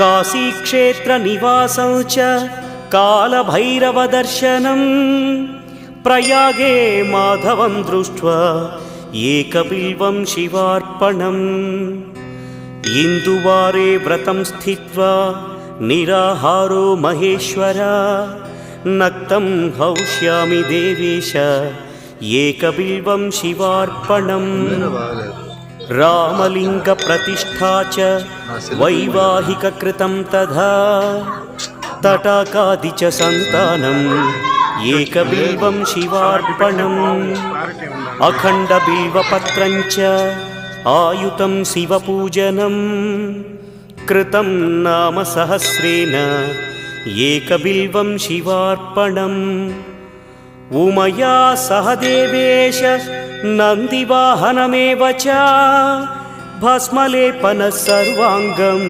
काशीक्षेत्रनिवासौ च कालभैरवदर्शनम् प्रयागे माधवं दृष्ट्वा एकबिल्वं शिवार्पणम् इन्दुवारे व्रतं स्थित्वा निराहारो महेश्वर नक्तं हौष्यामि देवेश एकबिल्वं शिवार्पणम् रामलिङ्गप्रतिष्ठा च वैवाहिककृतं तथा तटाकादि च सन्तानम् एकबिल्वं शिवार्पणम् अखण्डबिल्वपत्रं च आयुतं शिवपूजनं कृतं नाम सहस्रेण एकबिल्वं शिवार्पणम् उमया सह देवेश नन्दिवाहनमेव च भस्मलेपनः सर्वाङ्गम्